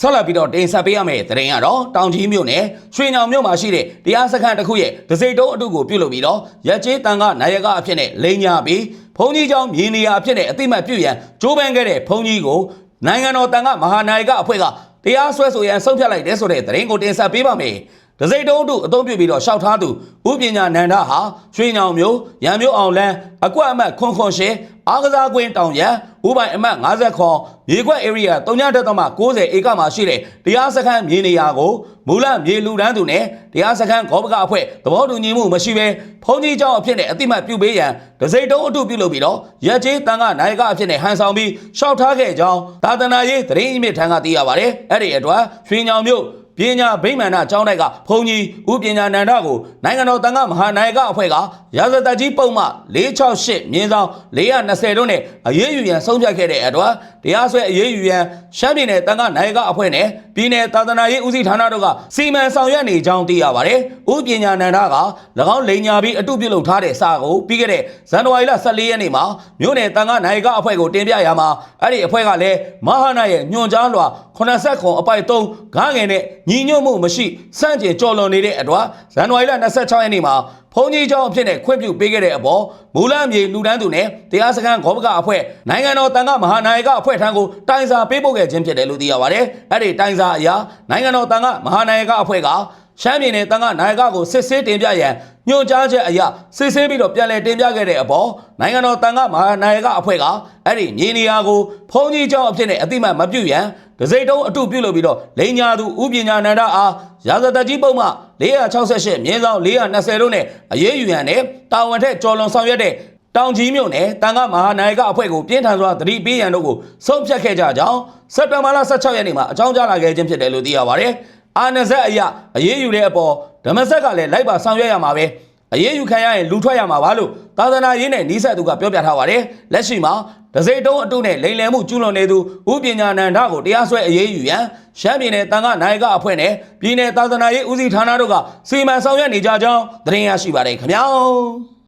ဆက်လက်ပြီးတော့တင်ဆက်ပေးရမယ့်သတင်းကတော့တောင်ကြီးမြို့နယ်ရွှေညောင်မြို့မှာရှိတဲ့တရားစခန်းတစ်ခုရဲ့ဒစိတုံးအတုကိုပြုလုပ်ပြီးတော့ရက်ကျေးတန်ကနိုင်ရကအဖြစ်နဲ့လိန်ညာပြီးဘုံကြီးကျောင်းမြေနေရာအဖြစ်နဲ့အတိမတ်ပြုရန်ကြိုးပမ်းခဲ့တဲ့ဘုံကြီးကိုနိုင်ငံတော်တန်ကမဟာနိုင်ကအဖွဲ့ကတရားစွဲဆိုရန်ဆုံးဖြတ်လိုက်တဲ့ဆိုတဲ့သတင်းကိုတင်ဆက်ပေးပါမယ် ဒစိတုံးအတုအသုံးပြုပြီးတော့ရှောက်ထားသူဥပညာနန္ဒဟာရွှေညောင်မြို့ရန်မြို့အောင်လန်းအကွက်အမတ်ခွန်ခွန်ရှင်းအားကစားကွင်းတောင်ရန်ဥပိုင်အမတ်50ခွန်မြေကွက် area 3.90ဧကမှာရှိတဲ့တရားစခန်းမြေနေရာကိုမူလမြေလူတန်းသူနဲ့တရားစခန်းခေါပကအဖွဲ့သဘောတူညီမှုမရှိဘဲဖုံကြီးကျောင်းအဖြစ်နဲ့အတိမတ်ပြုပေးရန်ဒစိတုံးအတုပြုလုပ်ပြီးတော့ရက်ကျေးတန်ကနိုင်ကအဖြစ်နဲ့ဟန်ဆောင်ပြီးရှောက်ထားခဲ့ကြောင်းသာသနာရေးသတင်းအမြင့်ထံကသိရပါတယ်အဲ့ဒီအတွက်ရွှေညောင်မြို့ ပညာဗိမာန်ကျောင်းတိုက်ကဘုံကြီးဥပညာနန္ဒကိုနိုင်ငံတော်တန်ခါမဟာနိုင်ကအဖွဲ့ကရာဇသက်ကြီးပုံမှ468မြင်းဆောင်420တို့နဲ့အရေးယူရန်ဆုံးဖြတ်ခဲ့တဲ့အတွက်တရားစွဲအရေးယူရန်ရှမ်းပြည်နယ်တန်ခါနိုင်ကအဖွဲ့နဲ့ပြည်နယ်သာသနာရေးဦးစီးဌာနတို့ကစီမံဆောင်ရွက်နေကြောင်းသိရပါတယ်။ဥပညာနန္ဒက၎င်းလိန်ညာပြီးအတုပြုလုပ်ထားတဲ့စာကိုပြီးခဲ့တဲ့ဇန်နဝါရီလ14ရက်နေ့မှာမြို့နယ်တန်ခါနိုင်ကအဖွဲ့ကိုတင်ပြရမှာအဲ့ဒီအဖွဲ့ကလည်းမဟာနာရဲ့ညွန်ကြားလွှာ80ခွန်အပိုက်3ဂန်းငယ်နဲ့ညီညွတ်မှုမရှိစန့်ကျင်ကြော်လွန်နေတဲ့အတွက်ဇန်နဝါရီလ26ရက်နေ့မှာဖုန်ကြီးကျောင်းအဖြစ်နဲ့ခွင့်ပြုပေးခဲ့တဲ့အပေါ်မူလမြေလူတန်းသူနဲ့တရားစခန်းဂောဘကအဖွဲ့နိုင်ငံတော်တန်ခါမဟာနိုင်ကအဖွဲ့ထံကိုတိုင်စာပေးပို့ခဲ့ခြင်းဖြစ်တယ်လို့သိရပါတယ်။အဲ့ဒီတိုင်စာအရနိုင်ငံတော်တန်ခါမဟာနိုင်ကအဖွဲ့ကရှမ်းပြည်နယ်တန်ခါနိုင်ကကိုစစ်ဆေးတင်ပြရန်ညွှန်ကြားချက်အရစစ်ဆေးပြီးတော့ပြန်လည်တင်ပြခဲ့တဲ့အပေါ်နိုင်ငံတော်တန်ခါမဟာနိုင်ကအဖွဲ့ကအဲ့ဒီမြေနေရာကိုဖုန်ကြီးကျောင်းအဖြစ်နဲ့အတိမတ်မပြုရန် ဒစိတုံးအတုပြုလုပ်ပြီးတော့လိန်ညာသူဥပညာနန္ဒအားရာဇသက်ကြီးပုံမှ468မြင်းဆောင်420တို့နဲ့အရေးယူရန်နဲ့တာဝန်ထက်ကျော်လွန်ဆောင်ရွက်တဲ့တောင်ကြီးမြို့နယ်တန်ခါမဟာနိုင်ကအဖွဲ့ကိုပြင်းထန်စွာသတိပေးရန်တို့ကိုဆုံးဖြတ်ခဲ့ကြကြောင်းစက်တင်ဘာလ16ရက်နေ့မှာအကြောင်းကြားလာခဲ့ခြင်းဖြစ်တယ်လို့သိရပါတယ်။အာနဇက်အရအရေးယူတဲ့အပေါ်ဓမ္မဆက်ကလည်းလိုက်ပါဆောင်ရွက်ရမှာပဲ။ အရေးယူခံရရင်လူထွက်ရမှာပါလို့သာသနာရေးနဲ့နီးစပ်သူကပြောပြထားပါတယ်။လက်ရှိမှာဒစိတုံးအတုနဲ့လိန်လယ်မှုကျူးလွန်နေသူဥပညာနန္ဒကိုတရားစွဲအရေးယူရန်ရှမ်းပြည်နယ်တန်ခါနိုင်ကအဖွဲ့နဲ့ပြည်နယ်သာသနာရေးဦးစီးဌာနတို့ကစီမံဆောင်ရွက်နေကြကြောင်းသတင်းရရှိပါတယ်ခင်ဗျာ။